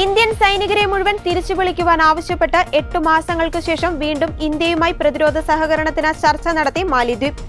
Indian സൈനികരെ മുഴുവൻ തിരിച്ചു വിളിക്കുവാൻ ആവശ്യപ്പെട്ട് എട്ടു മാസങ്ങൾക്ക് ശേഷം വീണ്ടും ഇന്ത്യയുമായി പ്രതിരോധ സഹകരണത്തിന് ചർച്ച നടത്തി മാലിദ്വീപ്.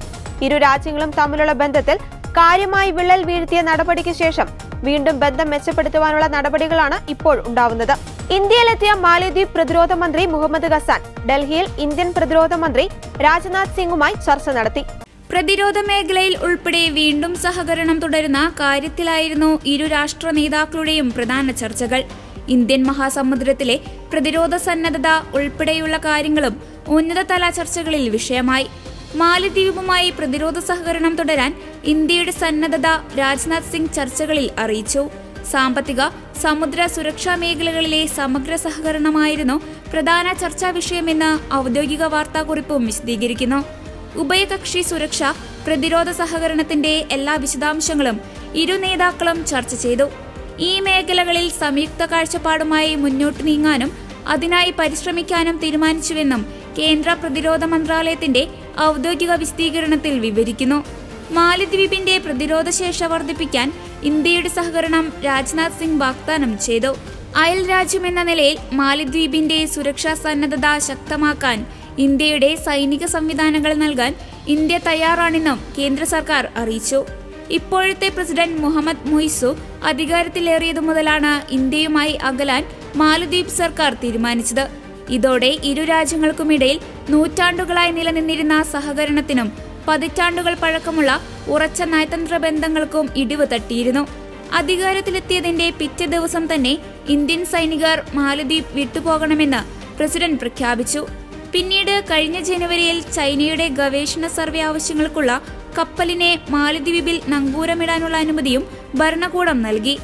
ഇരു രാജ്യങ്ങളും തമ്മിലുള്ള ബന്ധത്തിൽ കാര്യമായി വിള്ളൽ വീഴ്ത്തിയ നടപടിക്ക് ശേഷം വീണ്ടും ബന്ധം മെച്ചപ്പെടുത്തുവാനുള്ള നടപടികളാണ് ഇപ്പോൾ ഉണ്ടാവുന്നത്. ഇന്ത്യയിലെത്തിയ മാലിദ്വീപ് പ്രതിരോധ മന്ത്രി മുഹമ്മദ് ഖസാൻ ഡൽഹിയിൽ ഇന്ത്യൻ പ്രതിരോധ മന്ത്രി രാജ്നാഥ് സിംഗുമായി ചർച്ച നടത്തി. പ്രതിരോധ മേഖലയിൽ ഉൾപ്പെടെ വീണ്ടും സഹകരണം തുടരുന്ന കാര്യത്തിലായിരുന്നു ഇരു രാഷ്ട്ര നേതാക്കളുടെയും പ്രധാന ചർച്ചകൾ. ഇന്ത്യൻ മഹാസമുദ്രത്തിലെ പ്രതിരോധ സന്നദ്ധത ഉൾപ്പെടെയുള്ള കാര്യങ്ങളും ഉന്നതതല ചർച്ചകളിൽ വിഷയമായി. മാലദ്വീപുമായി പ്രതിരോധ സഹകരണം തുടരാൻ ഇന്ത്യയുടെ സന്നദ്ധത രാജ്നാഥ് സിംഗ് ചർച്ചകളിൽ അറിയിച്ചു. സാമ്പത്തിക സമുദ്ര സുരക്ഷാ മേഖലകളിലെ സമഗ്ര സഹകരണമായിരുന്നു പ്രധാന ചർച്ചാ വിഷയമെന്ന് ഔദ്യോഗിക വാർത്താക്കുറിപ്പും വിശദീകരിക്കുന്നു. ഉഭയകക്ഷി സുരക്ഷ പ്രതിരോധ സഹകരണത്തിന്റെ എല്ലാ വിശദാംശങ്ങളും ഇരു നേതാക്കളും ചർച്ച ചെയ്തു. ഈ മേഖലകളിൽ സംയുക്ത കാഴ്ചപ്പാടുമായി മുന്നോട്ട് നീങ്ങാനും അതിനായി പരിശ്രമിക്കാനും തീരുമാനിച്ചുവെന്നും കേന്ദ്ര പ്രതിരോധ മന്ത്രാലയത്തിന്റെ ഔദ്യോഗിക വിശദീകരണത്തിൽ വിവരിക്കുന്നു. മാലിദ്വീപിന്റെ പ്രതിരോധ ശേഷി വർദ്ധിപ്പിക്കാൻ ഇന്ത്യയുടെ സഹകരണം രാജ്നാഥ് സിംഗ് വാഗ്ദാനം ചെയ്തു. അയൽ രാജ്യമെന്ന നിലയിൽ മാലിദ്വീപിന്റെ സുരക്ഷാ സന്നദ്ധത ശക്തമാക്കാൻ ഇന്ത്യയുടെ സൈനിക സംവിധാനങ്ങൾ നൽകാൻ ഇന്ത്യ തയ്യാറാണെന്നും കേന്ദ്ര സർക്കാർ അറിയിച്ചു. ഇപ്പോഴത്തെ പ്രസിഡന്റ് മുഹമ്മദ് മൊയ്സു അധികാരത്തിലേറിയതു മുതലാണ് ഇന്ത്യയുമായി അകലാൻ മാലദ്വീപ് സർക്കാർ തീരുമാനിച്ചത്. ഇതോടെ ഇരു രാജ്യങ്ങൾക്കുമിടയിൽ നൂറ്റാണ്ടുകളായി നിലനിന്നിരുന്ന സഹകരണത്തിനും പതിറ്റാണ്ടുകൾ പഴക്കമുള്ള ഉറച്ച നയതന്ത്ര ബന്ധങ്ങൾക്കും ഇടിവ് തട്ടിയിരുന്നു. അധികാരത്തിലെത്തിയതിന്റെ പിറ്റേ ദിവസം തന്നെ ഇന്ത്യൻ സൈനികർ മാലദ്വീപ് വിട്ടുപോകണമെന്ന് പ്രസിഡന്റ് പ്രഖ്യാപിച്ചു. പിന്നീട് കഴിഞ്ഞ ജനുവരിയിൽ ചൈനയുടെ ഗവേഷണ സർവേ ആവശ്യങ്ങൾക്കുള്ള കപ്പലിനെ മാലദ്വീപിൽ നങ്കൂരമിടാനുള്ള അനുമതിയും ഭരണകൂടം നൽകി.